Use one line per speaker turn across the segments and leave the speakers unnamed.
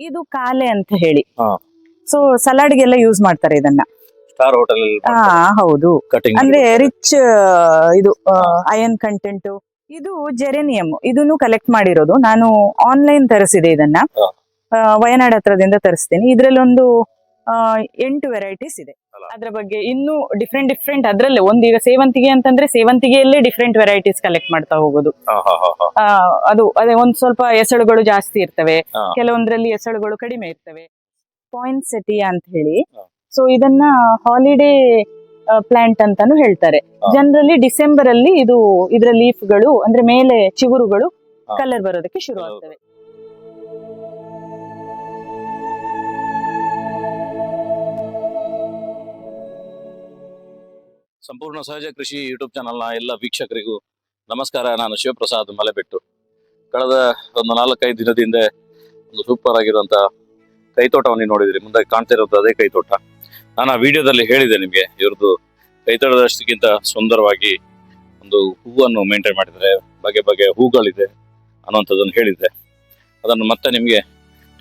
ಇದು ಕಾಲೆ ಅಂತ ಹೇಳಿ. ಸೊ ಸಲಾಡ್ ಗೆಲ್ಲ ಯೂಸ್ ಮಾಡ್ತಾರೆ ಇದನ್ನ.
ಸ್ಟಾರ್ ಹೋಟೆಲ್
ಹಾ ಹೌದು. ಅಂದ್ರೆ ರಿಚ್ ಇದು ಅಯನ್ ಕಂಟೆಂಟ್ ಇದು ಜೆರೆನಿಯಂ ಇದನ್ನು ಕಲೆಕ್ಟ್ ಮಾಡಿರೋದು. ನಾನು ಆನ್ಲೈನ್ ತರಿಸಿದೆ ಇದನ್ನ. ವಯನಾಡ್ ಹತ್ರದಿಂದ ತರಿಸ್ತೀನಿ. ಇದ್ರಲ್ಲಿ ಒಂದು ಆ, ಎಂಟು ವೆರೈಟೀಸ್ ಇದೆ. ಅದ್ರ ಬಗ್ಗೆ ಇನ್ನೂ ಡಿಫ್ರೆಂಟ್ ಡಿಫ್ರೆಂಟ್ ಅದ್ರಲ್ಲೇ ಒಂದ್ ಈಗ ಸೇವಂತಿಗೆ ಅಂತಂದ್ರೆ ಸೇವಂತಿಗೆಯಲ್ಲೇ ಡಿಫ್ರೆಂಟ್ ವೆರೈಟೀಸ್ ಕಲೆಕ್ಟ್ ಮಾಡ್ತಾ ಹೋಗೋದು. ಅದು ಅದೇ ಒಂದ್ ಸ್ವಲ್ಪ ಎಸಳುಗಳು ಜಾಸ್ತಿ ಇರ್ತವೆ. ಕೆಲವೊಂದ್ರಲ್ಲಿ ಎಸಳುಗಳು ಕಡಿಮೆ ಇರ್ತವೆ. ಪಾಯಿಂಟ್ ಸೆಟಿಯಾ ಅಂತ ಹೇಳಿ. ಸೊ ಇದನ್ನ ಹಾಲಿಡೇ ಪ್ಲಾಂಟ್ ಅಂತಾನು ಹೇಳ್ತಾರೆ.
ಜನರಲ್ಲಿ
ಜನರಲಿ ಡಿಸೆಂಬರ್ ಅಲ್ಲಿ ಇದು ಇದರ ಲೀಫ್ಗಳು ಅಂದ್ರೆ ಮೇಲೆ ಚಿಗುರುಗಳು. ಕಲರ್ ಬರೋದಕ್ಕೆ ಶುರು ಆಗ್ತವೆ.
ಸಂಪೂರ್ಣ ಸಹಜ ಕೃಷಿ ಯೂಟ್ಯೂಬ್ ಚಾನಲ್ನ ಎಲ್ಲ ವೀಕ್ಷಕರಿಗೂ ನಮಸ್ಕಾರ. ನಾನು ಶಿವಪ್ರಸಾದ್ ಮಲೆಬೆಟ್ಟು. ಕಳೆದ ಒಂದು ನಾಲ್ಕೈದು ದಿನದಿಂದ ಒಂದು ಸೂಪರ್ ಆಗಿರುವಂಥ ಕೈತೋಟವನ್ನು ನೋಡಿದ್ರಿ. ಮುಂದೆ ಕಾಣ್ತಾ ಇರೋದು ಅದೇ ಕೈತೋಟ. ನಾನು ಆ ವಿಡಿಯೋದಲ್ಲಿ ಹೇಳಿದೆ ನಿಮಗೆ, ಇವ್ರದ್ದು ಕೈತೋಟದಷ್ಟಕ್ಕಿಂತ ಸುಂದರವಾಗಿ ಒಂದು ಹೂವನ್ನು ಮೇಂಟೈನ್ ಮಾಡಿದರೆ, ಬಗೆ ಬಗೆ ಹೂಗಳಿದೆ ಅನ್ನುವಂಥದ್ದನ್ನು ಹೇಳಿದ್ದೆ ಅದನ್ನು ಮತ್ತೆ ನಿಮಗೆ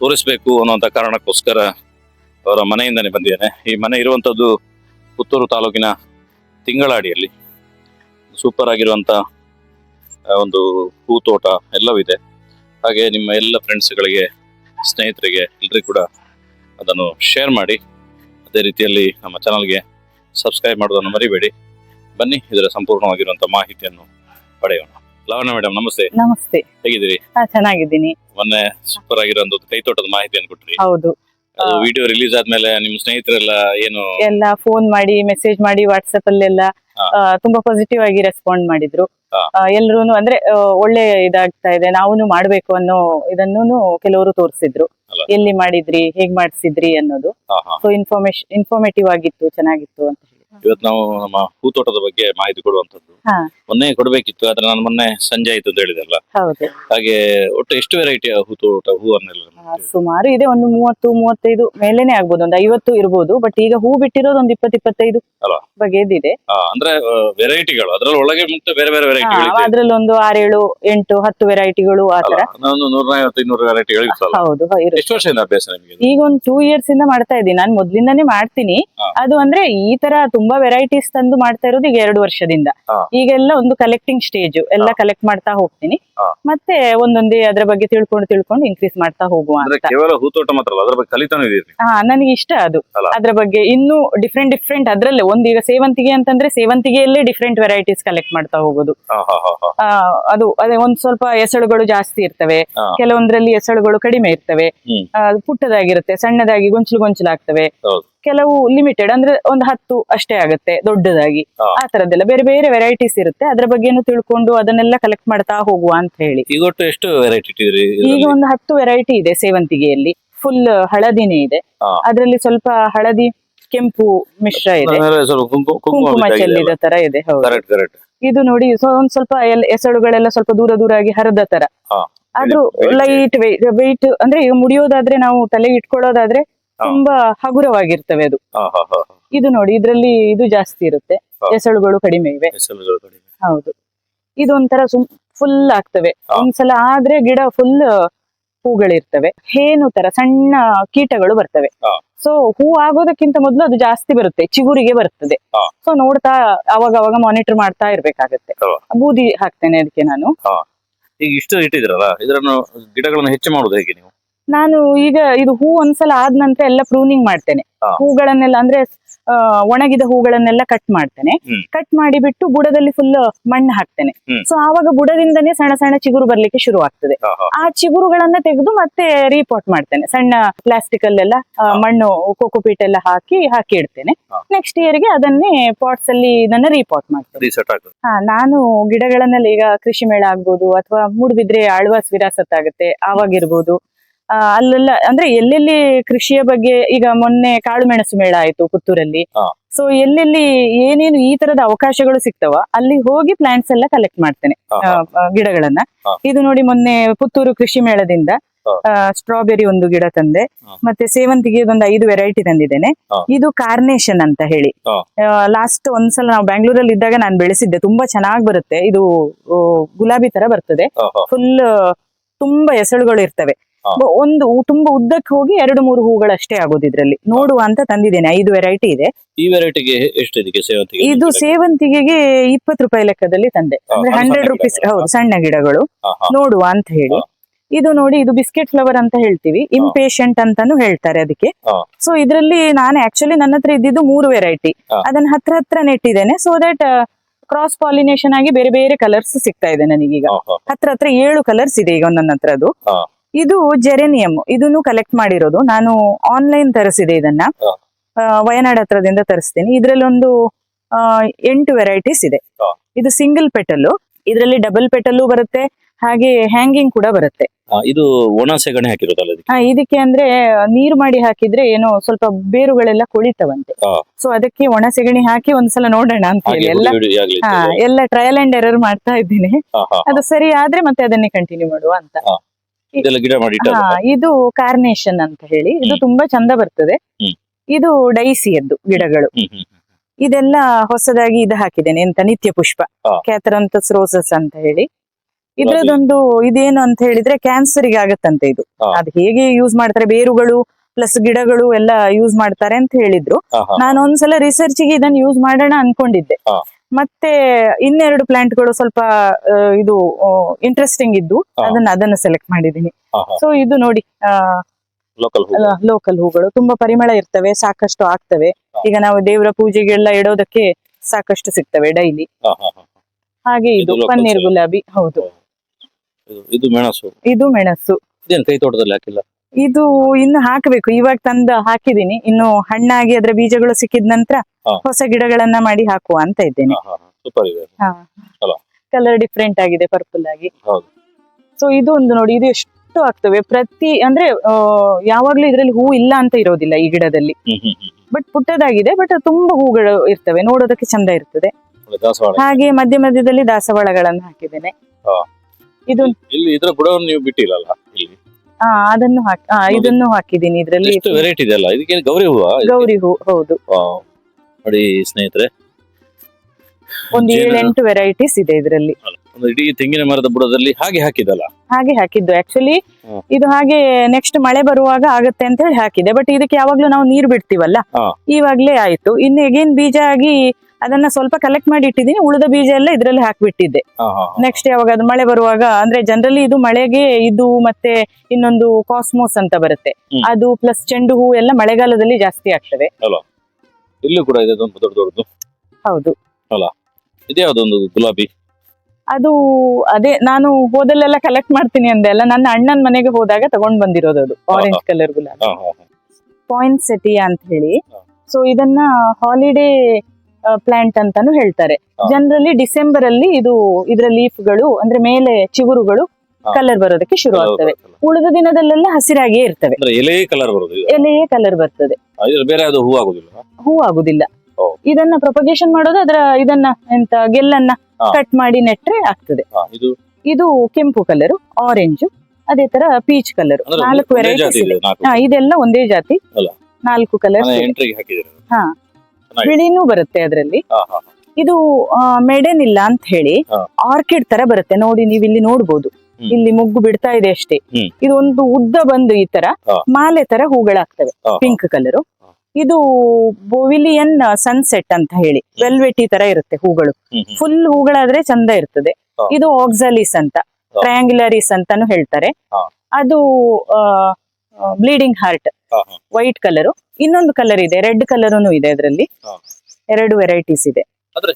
ತೋರಿಸ್ಬೇಕು ಅನ್ನುವಂಥ ಕಾರಣಕ್ಕೋಸ್ಕರ ಅವರ ಮನೆಯಿಂದನೇ ಬಂದಿದ್ದೇನೆ. ಈ ಮನೆ ಇರುವಂಥದ್ದು ಪುತ್ತೂರು ತಾಲೂಕಿನ ತಿಂಗಳಾಡಿಯಲ್ಲಿ. ಸೂಪರ್ ಆಗಿರುವಂತ ಆ, ಒಂದು ಹೂತೋಟ ಎಲ್ಲವೂ ಇದೆ ಹಾಗೆ ನಿಮ್ಮ ಎಲ್ಲ ಫ್ರೆಂಡ್ಸ್ಗಳಿಗೆ ಸ್ನೇಹಿತರಿಗೆ ಎಲ್ರಿಗೂ ಕೂಡ ಅದನ್ನು ಶೇರ್ ಮಾಡಿ. ಅದೇ ರೀತಿಯಲ್ಲಿ ನಮ್ಮ ಚಾನಲ್ಗೆ ಸಬ್ಸ್ಕ್ರೈಬ್ ಮಾಡೋದನ್ನು ಮರಿಬೇಡಿ. ಬನ್ನಿ ಇದರ ಸಂಪೂರ್ಣವಾಗಿರುವಂತ ಮಾಹಿತಿಯನ್ನು ಪಡೆಯೋಣ. ಲಾವಣ್ಯ ಮೇಡಮ್ ನಮಸ್ತೆ.
ನಮಸ್ತೆ.
ಹೇಗಿದ್ದೀರಿ?
ಹಾ ಚೆನ್ನಾಗಿದ್ದೀನಿ.
ಮೊನ್ನೆ ಸೂಪರ್ ಆಗಿರೋ ಒಂದು ಕೈತೋಟದ ಮಾಹಿತಿಯನ್ನು ಕೊಟ್ರಿ.
ಹೌದು.
ವಿಡಿಯೋ ರಿಲೀಸ್ ಆದ್ಮೇಲೆ ನಿಮ್ ಸ್ನೇಹಿತರೆಲ್ಲ ಏನು
ಎಲ್ಲ ಫೋನ್ ಮಾಡಿ ಮೆಸೇಜ್ ಮಾಡಿ ವಾಟ್ಸ್ಆಪ್ ಅಲ್ಲೆಲ್ಲ ತುಂಬಾ ಪಾಸಿಟಿವ್ ಆಗಿ ರೆಸ್ಪಾಂಡ್ ಮಾಡಿದ್ರು.
ಎಲ್ಲರೂ
ಎಲ್ರು ಅಂದ್ರೆ ಒಳ್ಳೆ ಇದಾಗ್ತಾ ಇದೆ ನಾವು ಮಾಡ್ಬೇಕು ಅನ್ನೋ ಇದನ್ನು ಕೆಲವರು ತೋರಿಸಿದ್ರು. ಎಲ್ಲಿ ಮಾಡಿದ್ರಿ ಹೇಗ್ ಮಾಡಿಸಿದ್ರಿ ಅನ್ನೋದು. ಸೊ ಇನ್ಫಾರ್ಮೇಶನ್ ಇನ್ಫಾರ್ಮೇಟಿವ್ ಆಗಿತ್ತು ಚೆನ್ನಾಗಿತ್ತು ಅಂತ ಹೇಳಿ.
ಇವತ್ತು ನಾವು ನಮ್ಮ ಹೂತೋಟದ ಬಗ್ಗೆ ಮಾಹಿತಿ ಕೊಡುವಂತದ್ದು
ಹಾ.
ಮೊನ್ನೆ ಕೊಡಬೇಕಿತ್ತು ಆದ್ರೆ ನಾನು ಮೊನ್ನೆ ಸಂಜೆ ಆಯ್ತು ಅಂತ ಹೇಳಿದಲ್ಲ
ಹೌದು.
ಹಾಗೆ ಒಟ್ಟು ಎಷ್ಟು ವೆರೈಟಿಯ ಹೂತೋಟ ಹೂವನ್ನೆಲ್ಲ
ಆ, ಸುಮಾರು ಇದೆ ಒಂದು ಮೂವತ್ತು ಮೂವತ್ತೈದು ಮೇಲೇನೆ ಆಗ್ಬೋದು ಒಂದು ಐವತ್ತು ಇರ್ಬೋದು ಬಟ್ ಈಗ ಹೂ ಬಿಟ್ಟಿರೋದು ಒಂದು ಇಪ್ಪತ್ತು ಇಪ್ಪತ್ತೈದು
ಅಲ್ವಾ?
ಬಗೆದಿದೆ
ಆ, ಅಂದ್ರೆ ವೆರೈಟಿಗಳು ಅದ್ರಲ್ಲಿ ಒಳಗೆ ಮತ್ತೆ ಬೇರೆ ಬೇರೆ ವೆರೈಟಿಗಳು
ಅದ್ರಲ್ಲಿ ಒಂದು ಆರೇಳು ಎಂಟು ಹತ್ತು ವೆರೈಟಿಗಳು ಆ ತರ
ಒಂದು ನೂರೈವತ್ತು ಇನ್ನೂರು ವೆರೈಟಿಗಳು ಇರ್ತಲ್ಲ
ಹೌದು ಹ, ಇರುತ್ತೆ.
ಎಷ್ಟು ವರ್ಷದಿಂದ ಅಭ್ಯಾಸ ನಿಮಗೆ ಇದು?
ಈಗ ಒಂದು ಟೂ ಇಯರ್ಸ್ ಇಂದ ಮಾಡ್ತಾ ಇದ್ದೀನಿ. ನಾನು ಮೊದ್ಲಿಂದಾನೇ ಮಾಡ್ತೀನಿ.
ಹಾ.
ಅದು ಅಂದ್ರೆ ಈ ತರ ತುಂಬಾ ವೆರೈಟೀಸ್ ತಂದು ಮಾಡ್ತಾ ಇರೋದು ಈಗ ಎರಡು ವರ್ಷದಿಂದ. ಈಗೆಲ್ಲ ಒಂದು ಕಲೆಕ್ಟಿಂಗ್ ಸ್ಟೇಜ್ ಎಲ್ಲ ಕಲೆಕ್ಟ್ ಮಾಡ್ತಾ ಹೋಗ್ತೀನಿ. ಮತ್ತೆ ಒಂದೊಂದೇ ಅದ್ರ ಬಗ್ಗೆ ತಿಳ್ಕೊಂಡು ತಿಳ್ಕೊಂಡು ಇನ್ಕ್ರೀಸ್ ಮಾಡ್ತಾ ಹೋಗುವ ಹಾ ನನಗೆ ಇಷ್ಟ ಅದು? ಅದ್ರ ಬಗ್ಗೆ ಇನ್ನು ಡಿಫ್ರೆಂಟ್ ಡಿಫ್ರೆಂಟ್ ಅದ್ರಲ್ಲೇ ಒಂದ್ ಈಗ ಸೇವಂತಿಗೆ ಅಂತಂದ್ರೆ ಸೇವಂತಿಗೆಯಲ್ಲೇ ಡಿಫ್ರೆಂಟ್ ವೆರೈಟೀಸ್ ಕಲೆಕ್ಟ್ ಮಾಡ್ತಾ ಹೋಗೋದು. ಅದು ಅದೇ ಒಂದ್ ಸ್ವಲ್ಪ ಎಸಳುಗಳು ಜಾಸ್ತಿ ಇರ್ತವೆ. ಕೆಲವೊಂದ್ರಲ್ಲಿ ಎಸಳುಗಳು ಕಡಿಮೆ ಇರ್ತವೆ. ಪುಟ್ಟದಾಗಿರುತ್ತೆ ಸಣ್ಣದಾಗಿ ಗೊಂಚಲು ಗೊಂಚಲಾಗ್ತವೆ. ಕೆಲವು ಲಿಮಿಟೆಡ್ ಅಂದ್ರೆ ಒಂದು ಹತ್ತು ಅಷ್ಟೇ ಆಗುತ್ತೆ ದೊಡ್ಡದಾಗಿ. ಆ ತರದ್ದೆಲ್ಲ ಬೇರೆ ಬೇರೆ ವೆರೈಟೀಸ್ ಇರುತ್ತೆ. ಅದ್ರ ಬಗ್ಗೆನು ತಿಳ್ಕೊಂಡು ಅದನ್ನೆಲ್ಲ ಕಲೆಕ್ಟ್ ಮಾಡ್ತಾ ಹೋಗುವ ಅಂತ ಹೇಳಿ.
ಈಗ ಒಟ್ಟು ಎಷ್ಟು ವೆರೈಟಿ
ಈಗ ಒಂದು ಹತ್ತು ವೆರೈಟಿ ಇದೆ ಸೇವಂತಿಗೆಯಲ್ಲಿ. ಫುಲ್ ಹಳದಿನೇ ಇದೆ. ಅದರಲ್ಲಿ ಸ್ವಲ್ಪ ಹಳದಿ ಕೆಂಪು ಮಿಶ್ರ ಇದೆ.
ಕುಂಕುಮ
ಚೆಲ್ಲಿದ ತರ ಇದೆ ಹೌದು. ಇದು ನೋಡಿ ಒಂದ್ ಸ್ವಲ್ಪ ಎಸಳುಗಳೆಲ್ಲ ಸ್ವಲ್ಪ ದೂರ ದೂರ ಆಗಿ ಹರಿದ ತರ. ಆದ್ರೂ ಲೈಟ್ ವೆಯ್ಟ್ ಅಂದ್ರೆ ಈಗ ಮುಡಿಯೋದಾದ್ರೆ ನಾವು ತಲೆಗೆ ಇಟ್ಕೊಳ್ಳೋದಾದ್ರೆ. ತುಂಬಾ ಹಗುರವಾಗಿರ್ತವೆ ಅದು. ಇದು ನೋಡಿ ಇದ್ರಲ್ಲಿ ಇದು ಜಾಸ್ತಿ ಇರುತ್ತೆ. ಎಸಳುಗಳು ಕಡಿಮೆ ಇವೆ. ಹೌದು ಇದು ಒಂಥರ ಫುಲ್ ಆಗ್ತವೆ. ಒಂದ್ಸಲ ಆದ್ರೆ ಗಿಡ ಫುಲ್ ಹೂಗಳಿರ್ತವೆ ಹೇನು ತರ ಸಣ್ಣ ಕೀಟಗಳು ಬರ್ತವೆ. ಸೊ ಹೂ ಆಗೋದಕ್ಕಿಂತ ಮೊದಲು ಅದು ಜಾಸ್ತಿ ಬರುತ್ತೆ ಚಿಗುರಿಗೆ ಬರ್ತದೆ. ಸೊ ನೋಡ್ತಾ ಅವಾಗ ಅವಾಗ ಮಾನಿಟರ್ ಮಾಡ್ತಾ ಇರ್ಬೇಕಾಗತ್ತೆ. ಬೂದಿ ಹಾಕ್ತೇನೆ ಅದಕ್ಕೆ ನಾನು
ಈಗ ಇಷ್ಟು ಇಟ್ಟಿದ್ರಲ್ಲ ಇದನ್ನು ಗಿಡಗಳನ್ನು ಹೆಚ್ಚು ಮಾಡುದು ಹೇಗೆ ನೀವು
ನಾನು ಈಗ ಇದು ಹೂ ಒಂದ್ಸಲ ಆದ ನಂತರ ಎಲ್ಲ ಪ್ರೂನಿಂಗ್ ಮಾಡ್ತೇನೆ. ಹೂಗಳನ್ನೆಲ್ಲ ಅಂದ್ರೆ ಒಣಗಿದ ಹೂಗಳನ್ನೆಲ್ಲ ಕಟ್ ಮಾಡ್ತೇನೆ. ಕಟ್ ಮಾಡಿ ಬಿಟ್ಟು ಬುಡದಲ್ಲಿ ಫುಲ್ ಮಣ್ಣು ಹಾಕ್ತೇನೆ. ಸೊ ಆವಾಗ ಬುಡದಿಂದನೇ ಸಣ್ಣ ಸಣ್ಣ ಚಿಗುರು ಬರ್ಲಿಕ್ಕೆ ಶುರು ಆಗ್ತದೆ ಆ ಚಿಗುರುಗಳನ್ನ ತೆಗೆದು ಮತ್ತೆ ರೀಪೋರ್ಟ್ ಮಾಡ್ತೇನೆ. ಸಣ್ಣ ಪ್ಲಾಸ್ಟಿಕ್ ಅಲ್ಲೆಲ್ಲ. ಮಣ್ಣು ಕೋಕೋಪೀಟ್ ಎಲ್ಲ ಹಾಕಿ ಹಾಕಿ ಇಡ್ತೇನೆ. ನೆಕ್ಸ್ಟ್ ಇಯರ್ಗೆ ಅದನ್ನೇ ಪಾಟ್ಸ್ ಅಲ್ಲಿ ಇದನ್ನ ರೀಪೋರ್ಟ್ ಮಾಡ್ತೇನೆ. ಹಾ ನಾನು ಗಿಡಗಳನ್ನೆಲ್ಲ ಈಗ ಕೃಷಿ ಮೇಳ ಆಗ್ಬೋದು ಅಥವಾ ಮೂಡುಬಿದ್ರೆ ಆಳ್ವಾಸ್ ವಿರಾಸತ್ ಆಗುತ್ತೆ ಆವಾಗಿರ್ಬೋದು. ಅಲ್ಲೆಲ್ಲ ಅಂದ್ರೆ ಎಲ್ಲೆಲ್ಲಿ ಕೃಷಿಯ ಬಗ್ಗೆ ಈಗ ಮೊನ್ನೆ ಕಾಳು ಮೆಣಸು ಮೇಳ ಆಯ್ತು ಪುತ್ತೂರಲ್ಲಿ. ಸೊ ಎಲ್ಲೆಲ್ಲಿ ಏನೇನು ಈ ತರದ ಅವಕಾಶಗಳು ಸಿಗ್ತವ ಅಲ್ಲಿ ಹೋಗಿ ಪ್ಲಾಂಟ್ಸ್ ಎಲ್ಲ ಕಲೆಕ್ಟ್ ಮಾಡ್ತೇನೆ ಗಿಡಗಳನ್ನ. ಇದು ನೋಡಿ ಮೊನ್ನೆ ಪುತ್ತೂರು ಕೃಷಿ ಮೇಳದಿಂದ. ಸ್ಟ್ರಾಬೆರಿ ಒಂದು ಗಿಡ ತಂದೆ. ಮತ್ತೆ ಸೇವಂತಿಗೆ ಒಂದು ಐದು ವೆರೈಟಿ ತಂದಿದ್ದೇನೆ. ಇದು ಕಾರ್ನೇಷನ್ ಅಂತ ಹೇಳಿ. ಲಾಸ್ಟ್ ಒಂದ್ಸಲ ನಾವು ಬ್ಯಾಂಗ್ಳೂರಲ್ಲಿ ಇದ್ದಾಗ ನಾನು ಬೆಳೆಸಿದ್ದೆ. ತುಂಬಾ ಚೆನ್ನಾಗಿ ಬರುತ್ತೆ. ಇದು ಗುಲಾಬಿ ತರ ಬರ್ತದೆ. ಫುಲ್ ತುಂಬಾ ಎಸಳುಗಳು ಇರ್ತವೆ. ಒಂದು ತುಂಬಾ ಉದ್ದಕ್ಕೆ ಹೋಗಿ ಎರಡು ಮೂರು ಹೂಗಳಷ್ಟೇ ಆಗೋದು ಇದ್ರಲ್ಲಿ. ನೋಡುವ ಅಂತ ತಂದಿದ್ದೇನೆ. ಐದು ವೆರೈಟಿ ಇದೆ.
ಈ ವೆರೈಟಿಗೆ ಎಷ್ಟು ಇದಕ್ಕೆ ಸೇವಂತಿಗೆ
ಇದು ಸೇವಂತಿಗೆಗೆ ಇಪ್ಪತ್ತು ರೂಪಾಯಿ ಲೆಕ್ಕದಲ್ಲಿ ತಂದೆ. ಅಂದ್ರೆ ಹಂಡ್ರೆಡ್ ರುಪೀಸ್ ಹೌದು ಸಣ್ಣ ಗಿಡಗಳು. ನೋಡುವ ಅಂತ ಹೇಳಿ. ಇದು ನೋಡಿ ಇದು ಬಿಸ್ಕೆಟ್ ಫ್ಲವರ್ ಅಂತ ಹೇಳ್ತೀವಿ. ಇಂಪೇಷಂಟ್ ಅಂತಾನು ಹೇಳ್ತಾರೆ ಅದಕ್ಕೆ. ಸೊ ಇದರಲ್ಲಿ ನಾನು ಆಕ್ಚುಲಿ ನನ್ನ ಹತ್ರ ಇದ್ದಿದ್ದು ಮೂರು ವೆರೈಟಿ. ಅದನ್ನ ಹತ್ರ ಹತ್ರ ನೆಟ್ಟಿದ್ದೇನೆ. ಸೊ ದಟ್ ಕ್ರಾಸ್ ಪಾಲಿನೇಷನ್ ಆಗಿ ಬೇರೆ ಬೇರೆ ಕಲರ್ಸ್ ಸಿಗ್ತಾ ಇದೆ ನನಗೀಗ. ಹತ್ರ ಹತ್ರ ಏಳು ಕಲರ್ಸ್ ಇದೆ ಈಗ ನನ್ನ ಹತ್ರ ಅದು. ಇದು ಜೆರೆನಿಯಂ ಇದನ್ನು ಕಲೆಕ್ಟ್ ಮಾಡಿರೋದು. ನಾನು ಆನ್ಲೈನ್ ತರಿಸಿದೆ ಇದನ್ನ.
ಹಾ.
ವಯನಾಡ್ ಹತ್ರದಿಂದ ತರಿಸ್ತೀನಿ. ಇದ್ರಲ್ಲಿ ಒಂದು ಆ, ಎಂಟು ವೆರೈಟೀಸ್ ಇದೆ. ಇದು ಸಿಂಗಲ್ ಪೆಟಲ್ ಇದರಲ್ಲಿ ಡಬಲ್ ಪೆಟಲ್ ಬರುತ್ತೆ. ಹಾಗೆ ಹ್ಯಾಂಗಿಂಗ್ ಕೂಡ ಬರುತ್ತೆ.
ಇದು ಒಣ ಸೆಗಣಿ ಹಾಕಿರೋದಲ್ಲ ಇದಕ್ಕೆ?
ಇದಕ್ಕೆ ಅಂದ್ರೆ ನೀರು ಮಾಡಿ ಹಾಕಿದ್ರೆ ಏನೋ ಸ್ವಲ್ಪ ಬೇರುಗಳೆಲ್ಲ ಕೊಳಿತವಂತೆ.
ಹಾ.
ಸೊ ಅದಕ್ಕೆ ಒಣ ಸೆಗಣಿ ಹಾಕಿ ಒಂದ್ಸಲ ನೋಡೋಣ ಅಂತ ಹೇಳಿ. ಎಲ್ಲ ಹಾ ಎಲ್ಲ ಟ್ರಯಲ್ ಅಂಡ್ ಎರರ್ ಮಾಡ್ತಾ ಇದ್ದೀನಿ.
ಹಾ, ಹಾ, ಹಾ.
ಅದು ಸರಿ ಆದ್ರೆ ಮತ್ತೆ ಅದನ್ನೇ ಕಂಟಿನ್ಯೂ ಮಾಡುವ ಅಂತ.
ಇದೆಲ್ಲ ಗಿಡ ಮಾಡಿ
ಹಾ ಇದು ಕಾರ್ನೇಷನ್ ಅಂತ ಹೇಳಿ. ಇದು ತುಂಬಾ ಚಂದ ಬರ್ತದೆ.
ಹ್ಮ್.
ಇದು ಡೈಸಿಯದ್ದು ಗಿಡಗಳು. ಇದೆಲ್ಲ ಹೊಸದಾಗಿ ಇದು ಹಾಕಿದ್ದೇನೆ. ಎಂತ ನಿತ್ಯ ಪುಷ್ಪ.
ಹಾ.
ಕ್ಯಾಥರಂತಸ್ ರೋಸಸ್ ಅಂತ ಹೇಳಿ. ಇದ್ರದೊಂದು ಇದೇನು ಅಂತ ಹೇಳಿದ್ರೆ ಕ್ಯಾನ್ಸರ್ಗೆ ಆಗತ್ತಂತೆ ಇದು.
ಹಾ.
ಅದು ಹೇಗೆ ಯೂಸ್ ಮಾಡ್ತಾರೆ ಬೇರುಗಳು ಪ್ಲಸ್ ಗಿಡಗಳು ಎಲ್ಲ ಯೂಸ್ ಮಾಡ್ತಾರೆ ಅಂತ ಹೇಳಿದ್ರು. ನಾನು ಒಂದ್ಸಲ ರಿಸರ್ಚ್ಗೆ ಇದನ್ನ ಯೂಸ್ ಮಾಡೋಣ ಅನ್ಕೊಂಡಿದ್ದೆ.
ಹಾ.
ಮತ್ತೆ ಇನ್ನೆರಡು ಪ್ಲಾಂಟ್ಗಳು ಸ್ವಲ್ಪ ಇದು ಇಂಟ್ರೆಸ್ಟಿಂಗ್ ಇದ್ದು ಅದನ್ನ ಅದನ್ನ ಸೆಲೆಕ್ಟ್ ಮಾಡಿದೀನಿ. ಸೊ ಇದು ನೋಡಿ
ಲೋಕಲ್
ಹೂಗಳು. ತುಂಬಾ ಪರಿಮಳ ಇರ್ತವೆ ಸಾಕಷ್ಟು ಆಗ್ತವೆ. ಈಗ ನಾವು ದೇವರ ಪೂಜೆಗೆಲ್ಲ ಇಡೋದಕ್ಕೆ ಸಾಕಷ್ಟು ಸಿಗ್ತವೆ ಡೈಲಿ. ಹಾಗೆ
ಇದು
ಪನ್ನೀರ್ ಗುಲಾಬಿ. ಹೌದು.
ಇದು- ಮೆಣಸು.
ಇದು ಮೆಣಸು.
ಕೈ ತೋಟದಲ್ಲಿ ಹಾಕಿಲ್ಲ?
ಇದು ಇನ್ನು ಹಾಕಬೇಕು. ಇವಾಗ ತಂದ ಹಾಕಿದೀನಿ ಇನ್ನು ಹಣ್ಣಾಗಿ ಅದರ ಬೀಜಗಳು ಸಿಕ್ಕಿದ ನಂತರ. ಹೊಸ ಗಿಡಗಳನ್ನ ಮಾಡಿ ಹಾಕುವ ಅಂತ ಇದ್ದೇನೆ.
ಸೂಪರ್ ಇದೆ?
ಕಲರ್ ಡಿಫ್ರೆಂಟ್ ಆಗಿದೆ ಪರ್ಪಲ್ ಆಗಿ.
ಹೌದು.
ಸೊ ಇದು ಒಂದು ನೋಡಿ ಇದು ಎಷ್ಟು ಆಗ್ತವೆ? ಪ್ರತಿ ಅಂದ್ರೆ ಯಾವಾಗ್ಲೂ ಇದ್ರಲ್ಲಿ ಹೂ ಇಲ್ಲ ಅಂತ ಇರೋದಿಲ್ಲ ಈ ಗಿಡದಲ್ಲಿ. ಬಟ್ ಪುಟ್ಟದಾಗಿದೆ ಬಟ್ ತುಂಬಾ ಹೂಗಳು ಇರ್ತವೆ ನೋಡೋದಕ್ಕೆ ಚಂದ ಇರ್ತದೆ. ಹಾಗೆ ಮಧ್ಯ ಮಧ್ಯದಲ್ಲಿ ದಾಸವಾಳಗಳನ್ನು ಹಾಕಿದ್ದೇನೆ.
ಹಾ.
ಇದು
ಇಲ್ಲಿ ಇದರ ಬುಡವನ್ನು ನೀವು ಬಿಟ್ಟಿಲ್ಲಲ್ಲ ಇಲ್ಲಿ?
ಆ ಅದನ್ನು ಹಾಕಿ ಇದನ್ನು ಹಾಕಿದ್ದೀನಿ ಇದರಲ್ಲಿ.
ಎಷ್ಟು ವೆರೈಟಿ ಇದೆ ಅಲ್ಲ ಇದಕ್ಕೆ ಗೌರಿ ಹೂವ?
ಗೌರಿ ಹೂ ಹೌದು.
ನೋಡಿ ಸ್ನೇಹಿತರೆ.
ಒಂದು ಏಳೆಂಟು ವೆರೈಟೀಸ್ ಇದೆ ಇದರಲ್ಲಿ.
ಒಂದು ಇಡೀ ತೆಂಗಿನ ಮರದ ಬುಡದಲ್ಲಿ ಹಾಗೆ ಹಾಕಿದಲ್ಲ
ಹಾಗೆ ಹಾಕಿದ್ದು ಆಕ್ಚುಲಿ ಇದು ಹಾಗೆ ನೆಕ್ಸ್ಟ್ ಮಳೆ ಬರುವಾಗ ಆಗತ್ತೆ ಅಂತ ಹೇಳಿ ಹಾಕಿದೆ ಬಟ್ ಇದಕ್ಕೆ ಯಾವಾಗ್ಲೂ ನಾವು ನೀರು ಬಿಡ್ತೀವಲ್ಲ?
ಈವಾಗ್ಲೇ
ಇವಾಗ್ಲೇ ಆಯ್ತು. ಇನ್ನು ಎಗೇನ್ ಬೀಜ ಆಗಿ ಅದನ್ನ ಸ್ವಲ್ಪ ಕಲೆಕ್ಟ್ ಮಾಡಿ ಇಟ್ಟಿದ್ದೀನಿ. ಉಳಿದ ಬೀಜ ಎಲ್ಲ ಇದ್ರಲ್ಲಿ ಹಾಕ್ಬಿಟ್ಟಿದ್ದೆ. ನೆಕ್ಸ್ಟ್ ಯಾವಾಗ ಅದು ಮಳೆ ಬರುವಾಗ ಅಂದ್ರೆ ಜನರಲಿ ಇದು ಮಳೆಗೆ ಇದು ಮತ್ತೆ ಇನ್ನೊಂದು ಕಾಸ್ಮೋಸ್ ಅಂತ ಬರುತ್ತೆ. ಅದು ಪ್ಲಸ್ ಚೆಂಡು ಹೂ ಎಲ್ಲ ಮಳೆಗಾಲದಲ್ಲಿ ಜಾಸ್ತಿ ಆಗ್ತವೆ.
ಇಲ್ಲೂ ಕೂಡ ಇದೆ ಒಂದು ದೊಡ್ಡ ದೊಡ್ಡದು.
ಹೌದು.
ಇದೇ ಯಾವ್ದೊಂದು ಗುಲಾಬಿ?
ಅದು ಅದೇ ನಾನು ಹೋದಲ್ಲೆಲ್ಲ ಕಲೆಕ್ಟ್ ಮಾಡ್ತೀನಿ ಅಂದೆ ಅಲ್ಲ ನನ್ನ ಅಣ್ಣನ ಮನೆಗೆ ಹೋದಾಗ ತಗೊಂಡ್ ಬಂದಿರೋದು ಅದು ಆರೆಂಜ್ ಕಲರ್ ಗುಲಾಬಿ. ಪಾಯಿಂಟ್ ಸೆಟಿಯಾ ಅಂತ ಹೇಳಿ. ಸೊ ಇದನ್ನ ಹಾಲಿಡೇ ಪ್ಲಾಂಟ್ ಅಂತಾನು ಹೇಳ್ತಾರೆ.
ಜನರಲ್ಲಿ
ಜನರಲಿ ಡಿಸೆಂಬರ್ ಅಲ್ಲಿ ಇದು ಇದರ ಲೀಫ್ಗಳು ಅಂದ್ರೆ ಮೇಲೆ ಚಿಗುರುಗಳು. ಕಲರ್ ಬರೋದಕ್ಕೆ ಶುರು ಆಗ್ತವೆ. ಉಳಿದ ದಿನದಲ್ಲೆಲ್ಲ ಹಸಿರಾಗಿಯೇ ಇರ್ತವೆ.
ಅಂದ್ರೆ ಎಲೆ ಕಲರ್ ಬರುದು.
ಎಲೆಯೇ ಕಲರ್ ಬರ್ತದೆ.
ಬೇರೆ ಹೂ ಆಗುದಿಲ್ಲ.
ಹೂ ಆಗುದಿಲ್ಲ. ಇದನ್ನ ಪ್ರೊಪಗೇಶನ್ ಮಾಡೋದು ಅದರ ಇದನ್ನ ಎಂತ ಗೆಲ್ಲನ್ನ ಕಟ್ ಮಾಡಿ ನೆಟ್ರೆ ಆಗ್ತದೆ.
ಇದು
ಕೆಂಪು ಕಲರ್ ಆರೆಂಜ್ ಅದೇ ತರ ಪೀಚ್ ಕಲರ್ ನಾಲ್ಕು ವೆರೈಟೀಸ್ ಇದೆ. ಹಾ ಇದೆಲ್ಲ ಒಂದೇ ಜಾತಿ. ನಾಲ್ಕು ಕಲರ್ ಹಾ. ಬಿಳಿನೂ ಬರುತ್ತೆ ಅದರಲ್ಲಿ. ಇದು ಮೆಡೆನ್ ಇಲ್ಲ ಅಂತ ಹೇಳಿ ಆರ್ಕಿಡ್ ತರ ಬರುತ್ತೆ. ನೋಡಿ ನೀವು ಇಲ್ಲಿ ನೋಡ್ಬೋದು. ಇಲ್ಲಿ ಮುಗ್ಗು ಬಿಡ್ತಾ ಇದೆ ಅಷ್ಟೇ. ಇದು ಒಂದು ಉದ್ದ ಬಂದು ಈ ತರ ಮಾಲೆ ತರ ಹೂಗಳಾಗ್ತವೆ. Pink colour. ಇದು ಬೊವಿಲಿಯನ್ ಸನ್ಸೆಟ್ ಅಂತ ಹೇಳಿ. ವೆಲ್ವೆಟಿ ತರ ಇರುತ್ತೆ ಹೂಗಳು. ಫುಲ್ ಹೂಗಳಾದ್ರೆ ಚಂದ ಇರ್ತದೆ. ಇದು ಆಕ್ಸಲಿಸ್ ಅಂತ ಟ್ರಯಾಂಗ್ಯುಲರೀಸ್ ಅಂತಾನು ಹೇಳ್ತಾರೆ. ಅದು ಬ್ಲೀಡಿಂಗ್ ಹಾರ್ಟ್. ವೈಟ್ ಕಲರ್ ಇನ್ನೊಂದು ಕಲರ್ ಇದೆ ರೆಡ್ ಕಲರ್ ಇದೆ ಅದರಲ್ಲಿ. ಎರಡು ವೆರೈಟೀಸ್ ಇದೆ.
ಅದ್ರ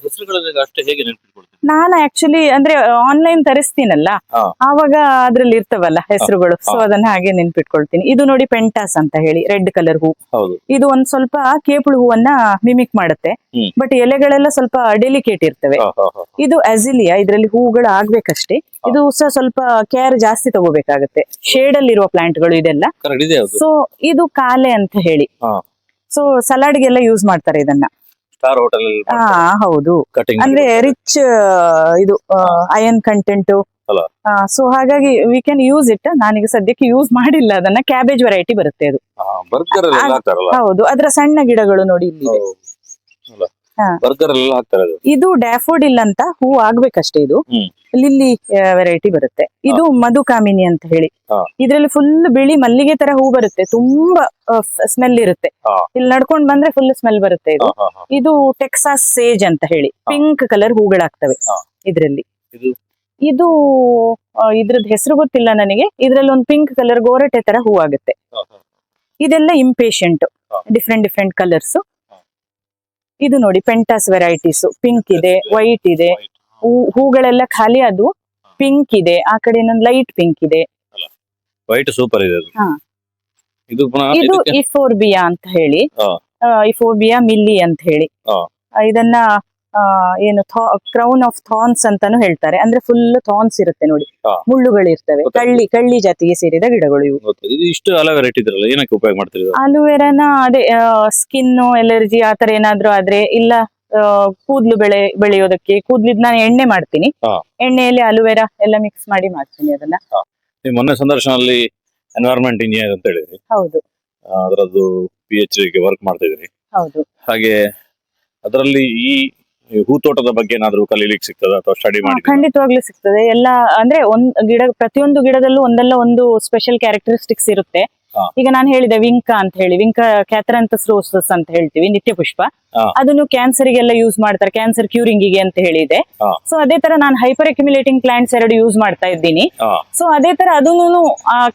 ಅಷ್ಟೇ ಹೇಗೆ ನೆನ್ಪಿಟ್ಕೊಳ್ತೀವಿ
ನಾನು ಆಕ್ಚುಲಿ ಅಂದ್ರೆ ಆನ್ಲೈನ್ ತರಿಸ್ತೀನಲ್ಲ. ಆವಾಗ ಅದ್ರಲ್ಲಿ ಇರ್ತವಲ್ಲ ಹೆಸರುಗಳು. ಸೊ ಅದನ್ನ ಹಾಗೆ ನೆನ್ಪಿಟ್ಕೊಳ್ತೀನಿ. ಇದು ನೋಡಿ ಪೆಂಟಾಸ್ ಅಂತ ಹೇಳಿ ರೆಡ್ ಕಲರ್ ಹೂ. ಇದು ಒಂದ್ ಸ್ವಲ್ಪ ಕೇಪುಳು ಹೂವನ್ನ ಮಿಮಿಕ್ ಮಾಡುತ್ತೆ. ಬಟ್ ಎಲೆಗಳೆಲ್ಲ ಸ್ವಲ್ಪ ಡೆಲಿಕೇಟ್ ಇರ್ತವೆ. ಇದು ಅಜಿಲಿಯಾ ಇದ್ರಲ್ಲಿ ಹೂಗಳು ಆಗ್ಬೇಕಷ್ಟೇ. ಇದು ಸಹ ಸ್ವಲ್ಪ ಕೇರ್ ಜಾಸ್ತಿ ತಗೋಬೇಕಾಗತ್ತೆ. ಶೇಡ್ ಅಲ್ಲಿ ಇರುವ ಪ್ಲಾಂಟ್ಗಳು ಇದೆಲ್ಲ.
ಕರೆಕ್ಟ್ ಇದೆ ಯಾವ್ದು
ಸೊ ಇದು ಕಾಲೆ ಅಂತ ಹೇಳಿ.
ಸೊ
ಸೊ ಸಲಾಡ್ಗೆಲ್ಲ ಯೂಸ್ ಮಾಡ್ತಾರೆ ಇದನ್ನ.
ಸ್ಟಾರ್ ಹೋಟೆಲ್
ಹಾ ಹೌದು.
ಕಟಿಂಗ್
ಅಂದ್ರೆ ರಿಚ್ ಇದು ಅಯನ್ ಕಂಟೆಂಟ್. ಸೊ ಹಾಗಾಗಿ ವಿ ಕ್ಯಾನ್ ಯೂಸ್ ಇಟ್ ನಾನೀಗ ಸದ್ಯಕ್ಕೆ ಯೂಸ್ ಮಾಡಿಲ್ಲ. ಅದನ್ನ ಕ್ಯಾಬೇಜ್ ವೆರೈಟಿ ಬರುತ್ತೆ ಅದು. ಹೌದು. ಅದರ ಸಣ್ಣ ಗಿಡಗಳು ನೋಡಿ ಇಲ್ಲಿ.
ಬರ್ಗರ್ ಎಲ್ಲ ಹಾಕ್ತಾರೆ ಅದು
ಇದು ಡ್ಯಾಫೋಡಿಲ್ ಅಂತ ಹೂ ಆಗ್ಬೇಕಷ್ಟೇ ಇದು
ಹ್ಮ್.
ಲಿಲ್ಲಿ ವೆರೈಟಿ ಬರುತ್ತೆ ಇದು ಮಧುಕಾಮಿನಿ ಅಂತ ಹೇಳಿ
ಹಾ.
ಇದ್ರಲ್ಲಿ ಫುಲ್ ಬಿಳಿ ಮಲ್ಲಿಗೆ ತರ ಹೂ ಬರುತ್ತೆ ತುಂಬಾ ಸ್ಮೆಲ್ ಇರುತ್ತೆ
ಹಾ.
ಇಲ್ಲಿ ನಡ್ಕೊಂಡ್ ಬಂದ್ರೆ ಫುಲ್ ಸ್ಮೆಲ್ ಬರುತ್ತೆ ಇದು
ಹಾ, ಹಾ, ಹಾ.
ಇದು ಟೆಕ್ಸಾಸ್ ಸೇಜ್ ಅಂತ ಹೇಳಿ ಪಿಂಕ್ ಕಲರ್ ಹೂಗಳಾಗ್ತವೆ
ಹಾ.
ಇದ್ರಲ್ಲಿ
ಇದು?
ಇದು ಆ, ಇದ್ರದ್ ಹೆಸರು ಗೊತ್ತಿಲ್ಲ ನನಗೆ ಇದ್ರಲ್ಲಿ ಒಂದು ಪಿಂಕ್ ಕಲರ್ ಗೋರಟೆ ತರ ಹೂ ಆಗುತ್ತೆ
ಹಾ, ಹಾ.
ಇದೆಲ್ಲ ಇಂಪೇಷಂಟ್
ಹಾ.
Different different colours. ಇದು ನೋಡಿ ಪೆಂಟಾಸ್ ವೆರೈಟೀಸ್ ಪಿಂಕ್ ಇದೆ ವೈಟ್ ಇದೆ. ಹೂ ಹೂಗಳೆಲ್ಲ ಖಾಲಿ ಅದು ಪಿಂಕ್ ಇದೆ. ಆ ಕಡೆ ಇನ್ನೊಂದು ಲೈಟ್ ಪಿಂಕ್ ಇದೆ.
ವೈಟ್ ಸೂಪರ್ ಇದೆ. ಇದು
ಇದು ಇಫೋರ್ಬಿಯಾ ಅಂತ ಹೇಳಿ. ಇಫೋರ್ಬಿಯಾ ಮಿಲ್ಲಿ ಅಂತ ಹೇಳಿ. ಇದನ್ನ ಏನು ಕ್ರೌನ್ ಆಫ್ ಥಾನ್ಸ್ ಅಂತಾನು ಹೇಳ್ತಾರೆ. ಅಂದ್ರೆ ಫುಲ್ ಥಾನ್ಸ್ ಇರುತ್ತೆ ನೋಡಿ. ಮುಳ್ಳುಗಳು ಇರ್ತವೆ ಕಳ್ಳಿ ಕಳ್ಳಿ ಜಾತಿಗೆ ಸೇರಿದ ಗಿಡಗಳು ಇವು.
ಇದು ಇಷ್ಟು ಹಲ ವೆರೈಟಿ ಇದ್ರಲ್ಲ ಏನಕ್ಕೆ ಉಪಯೋಗ ಮಾಡ್ತೀರಿ
ಅಲೋವೆರಾನ ಅದೇ ಸ್ಕಿನ್ ಎಲರ್ಜಿ ಆತರ ಏನಾದ್ರೂ ಆದ್ರೆ ಇಲ್ಲ ಕೂದ್ಲು ಬೆಳೆ ಬೆಳೆಯೋದಕ್ಕೆ ಕೂದ್ಲಿದ್ ನಾನು ಎಣ್ಣೆ ಮಾಡ್ತೀನಿ. ಎಣ್ಣೆಯಲ್ಲಿ ಅಲುವೆರಾ ಎಲ್ಲ ಮಿಕ್ಸ್ ಮಾಡಿ ಮಾಡ್ತೀನಿ ಅದನ್ನ.
ನೀವು ಮೊನ್ನೆ ಸಂದರ್ಶನದಲ್ಲಿ ಎನ್ವೈರನ್ಮೆಂಟ್ ಇಂಜಿನಿಯರ್ ಅಂತ ಹೇಳಿದ್ರಿ.
ಹೌದು.
ಅದರದ್ದು ಪಿ ಎಚ್ಗೆ ವರ್ಕ್ ಮಾಡ್ತಾ ಇದ್ರಿ.
ಹೌದು.
ಹಾಗೆ ಅದರಲ್ಲಿ ಈ ಹೂತೋಟದ ಬಗ್ಗೆ ಏನಾದ್ರು ಕಲೀಲಿಕ್ಕೆ ಸಿಗ್ತದ ಅಥವಾ ಸ್ಟಡಿ ಮಾಡಿ
ಖಂಡಿತವಾಗ್ಲೂ ಸಿಗ್ತದೆ. ಎಲ್ಲ ಅಂದ್ರೆ ಒಂದ್ ಗಿಡ ಪ್ರತಿಯೊಂದು ಗಿಡದಲ್ಲೂ ಒಂದಲ್ಲ ಒಂದು ಸ್ಪೆಷಲ್ ಕ್ಯಾರೆಕ್ಟರಿಸ್ಟಿಕ್ಸ್ ಇರುತ್ತೆ. ಈಗ ನಾನು ಹೇಳಿದೆ ವಿಂಕ ಅಂತ ಹೇಳಿ ವಿಂಕ ಕ್ಯಾಥರಂತಸ್ ರೋಸಸ್ ಅಂತ ಹೇಳ್ತೀವಿ ನಿತ್ಯ ಪುಷ್ಪ ಅದನ್ನು ಕ್ಯಾನ್ಸರ್ ಗೆಲ್ಲ ಯೂಸ್ ಮಾಡ್ತಾರೆ ಕ್ಯಾನ್ಸರ್ ಕ್ಯೂರಿಂಗಿಗೆ ಅಂತ ಹೇಳಿದೆ. ಸೊ ಅದೇ ತರ ನಾನು ಹೈಪರ್ ಅಕ್ಯುಮುಲೇಟಿಂಗ್ ಪ್ಲಾಂಟ್ಸ್ ಎರಡು ಯೂಸ್ ಮಾಡ್ತಾ ಇದ್ದೀನಿ. ಸೊ ಅದೇ ತರ ಅದನ್ನು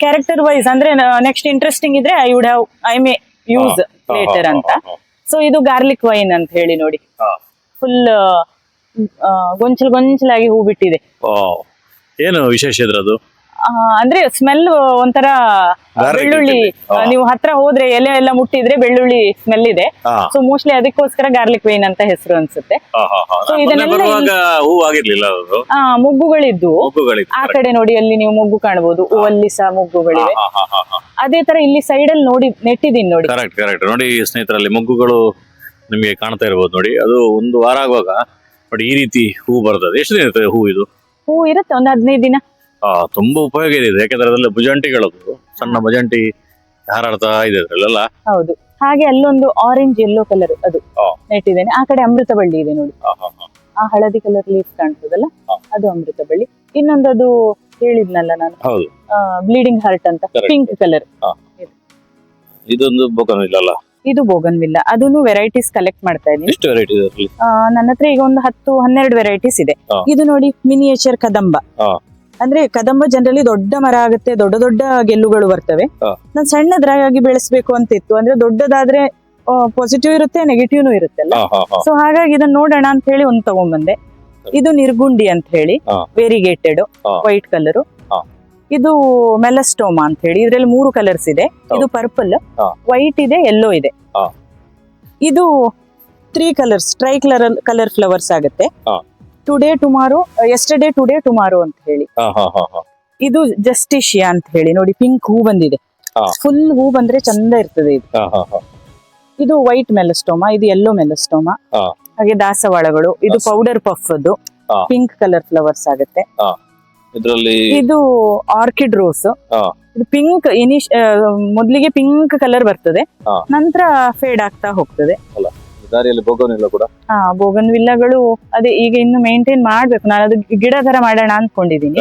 ಕ್ಯಾರೆಕ್ಟರ್ ವೈಸ್ ಅಂದ್ರೆ ನೆಕ್ಸ್ಟ್ ಇಂಟ್ರೆಸ್ಟಿಂಗ್ ಇದ್ರೆ I would have I may use later ಅಂತ. ಸೊ ಇದು ಗಾರ್ಲಿಕ್ ವೈನ್ ಅಂತ ಹೇಳಿ ನೋಡಿ. ಫುಲ್ ಗೊಂಚಲ್ ಗೊಂಚಲಾಗಿ ಹೂ ಬಿಟ್ಟಿದೆ
ಏನು ವಿಶೇಷ
ಇದ್ರದು? ಅಂದ್ರೆ ಸ್ಮೆಲ್ ಒಂಥರ ಬೆಳ್ಳುಳ್ಳಿ ನೀವು ಹತ್ರ ಹೋದ್ರೆ ಎಲೆ ಎಲ್ಲ ಮುಟ್ಟಿದ್ರೆ ಬೆಳ್ಳುಳ್ಳಿ ಸ್ಮೆಲ್ ಇದೆ. ಸೊ ಮೋಸ್ಟ್ಲಿ ಅದಕ್ಕೋಸ್ಕರ ಗಾರ್ಲಿಕ್ ವೈನ್ ಅಂತ ಹೆಸರು ಅನ್ಸುತ್ತೆ. ಮೊಗ್ಗುಗಳಿದ್ದು. ಆ ಕಡೆ ನೋಡಿ ಅಲ್ಲಿ ನೀವು ಮುಗ್ಗು ಕಾಣಬಹುದು ಅಲ್ಲಿ ಸಹ ಮುಗ್ಗುಗಳಿವೆ. ಅದೇ ತರ ಇಲ್ಲಿ ಸೈಡ್ ಅಲ್ಲಿ ನೋಡಿ ನೆಟ್ಟಿದ್ದೀನಿ ನೋಡಿ.
ಕರೆಕ್ಟ್ ಕರೆಕ್ಟ್ ನೋಡಿ ಸ್ನೇಹಿತರಲ್ಲಿ ಮೊಗ್ಗುಗಳು ನಿಮಗೆ ಕಾಣ್ತಾ ಇರ್ಬೋದು ನೋಡಿ. ಅದು ಒಂದು ವಾರ ಆಗುವಾಗ ಬಟ್ ಈ ರೀತಿ ಹೂ ಬರ್ತದೆ. ಎಷ್ಟು ದಿನ ಇರ್ತದೆ ಹೂ ಇದು?
ಹೂ ಇರುತ್ತೆ ಒಂದು ಹದಿನೈದು ದಿನ.
ಆ, ತುಂಬಾ ಉಪಯೋಗ ಇದೆ ಇದು. ಯಾಕಂದ್ರೆ ಅದರಲ್ಲಿ ಭುಜಂಟಿಗಳದು ಸಣ್ಣ ಭುಜಂಟಿ ಹಾರಾಡ್ತಾ ಇದೆ ಅದ್ರಲ್ಲೆಲ್ಲ.
ಹೌದು. ಹಾಗೆ ಅಲ್ಲೊಂದು ಆರೆಂಜ್ ಯೆಲ್ಲೋ ಕಲರ್ ಅದು
ಹಾ.
ನೆಟ್ಟಿದ್ದೇನೆ. ಆ ಕಡೆ ಅಮೃತ ಬಳ್ಳಿ ಇದೆ ನೋಡಿ. ಆ ಹಳದಿ ಕಲರ್ ಲೀಫ್ ಕಾಣ್ತದಲ್ಲ?
ಹಾ.
ಅದು ಅಮೃತ ಬಳ್ಳಿ. ಇನ್ನೊಂದು ಅದು ಹೇಳಿದ್ನಲ್ಲ ನಾನು.
ಹೌದು.
ಬ್ಲೀಡಿಂಗ್ ಹಾರ್ಟ್ ಅಂತ.
Correct.
ಪಿಂಕ್ ಕಲರ್
ಇದೊಂದು ಬೊಕನ್ ಇಲ್ಲಲ್ಲ
ಇದು ಬೋಗನ್ವಿಲ್ಲ. ಅದನ್ನು ವೆರೈಟೀಸ್ ಕಲೆಕ್ಟ್ ಮಾಡ್ತಾ ಇದ್ದೀನಿ.
ಎಷ್ಟು ವೆರೈಟಿ
ನನ್ನ ಹತ್ರ ಈಗ ಒಂದು ಹತ್ತು ಹನ್ನೆರಡು ವೆರೈಟೀಸ್ ಇದೆ.
ಹಾ.
ಇದು ನೋಡಿ ಮಿನಿಯೇಚರ್ ಕದಂಬ.
ಹಾ.
ಅಂದ್ರೆ ಕದಂಬ ಜನರಲಿ ದೊಡ್ಡ ಮರ ಆಗುತ್ತೆ ದೊಡ್ಡ ದೊಡ್ಡ ಗೆಲ್ಲುಗಳು ಬರ್ತವೆ.
ಹಾ.
ನಾನು ಸಣ್ಣದ್ರಾಗಿ ಬೆಳೆಸ್ಬೇಕು ಅಂತ ಇತ್ತು ಅಂದ್ರೆ ದೊಡ್ಡದಾದ್ರೆ ಪಾಸಿಟಿವ್ ಇರುತ್ತೆ ನೆಗೆಟಿವ್ನು ಇರುತ್ತಲ್ಲ?
ಹಾ ಹಾ ಹಾ.
ಸೊ ಹಾಗಾಗಿ ಇದನ್ನ ನೋಡೋಣ ಅಂತ ಹೇಳಿ ಒಂದು ತಗೊಂಡ್ಬಂದೆ ಇದು ನಿರ್ಗುಂಡಿ ಅಂತ ಹೇಳಿ.
ವೆರಿಗೇಟೆಡ್
ವೇರಿಗೇಟೆಡ್
ಹಾ.
ವೈಟ್ ಕಲರ್
ಹಾ.
ಇದು ಮೆಲಸ್ಟೋಮಾ ಅಂತ ಹೇಳಿ ಇದ್ರಲ್ಲಿ ಮೂರು ಕಲರ್ಸ್ ಇದೆ. ಇದು ಪರ್ಪಲ್ ವೈಟ್ ಇದೆ ಯೆಲ್ಲೋ ಇದೆ. ಇದು three colours tri colour colour flowers ಆಗುತ್ತೆ. Today tomorrow yesterday today tomorrow ಅಂತ ಹೇಳಿ. ಇದು ಜಸ್ಟಿಶಿಯಾ ಅಂತ ಹೇಳಿ. ನೋಡಿ ಪಿಂಕ್ ಹೂ ಬಂದಿದೆ. ಫುಲ್ ಹೂ ಬಂದ್ರೆ ಚಂದ ಇರ್ತದೆ ಇದು. ಇದು ವೈಟ್ ಮೆಲಸ್ಟೋಮಾ ಇದು ಯೆಲ್ಲೋ ಮೆಲಸ್ಟೋಮಾ. ಹಾಗೆ ದಾಸವಾಳಗಳು. ಇದು ಪೌಡರ್ ಪಫ್ ಅದು ಪಿಂಕ್ ಕಲರ್ ಫ್ಲವರ್ಸ್ ಆಗುತ್ತೆ.
ಇದರಲ್ಲಿ
ಇದು ಆರ್ಕಿಡ್ ರೋಸ್. ಇದು ಪಿಂಕ್ ಇನಿಶ್ ಮೊದಲಿಗೆ ಪಿಂಕ್ ಕಲರ್ ಬರ್ತದೆ. ನಂತರ ಫೇಡ್ ಆಗ್ತಾ ಹೋಗ್ತದೆ.
ದಾರಿಯಲ್ಲಿ ಬೋಗನ್ವಿಲ್ಲ ಕೂಡ?
ಹಾ ಬೋಗನ್ ವಿಲ್ಲಗಳು ಅದೇ ಈಗ ಇನ್ನು ಮೇಂಟೈನ್ ಮಾಡ್ಬೇಕು. ನಾನು ಅದು ಗಿಡ ತರ ಮಾಡೋಣ
ಅನ್ಕೊಂಡಿದ್ದೀನಿ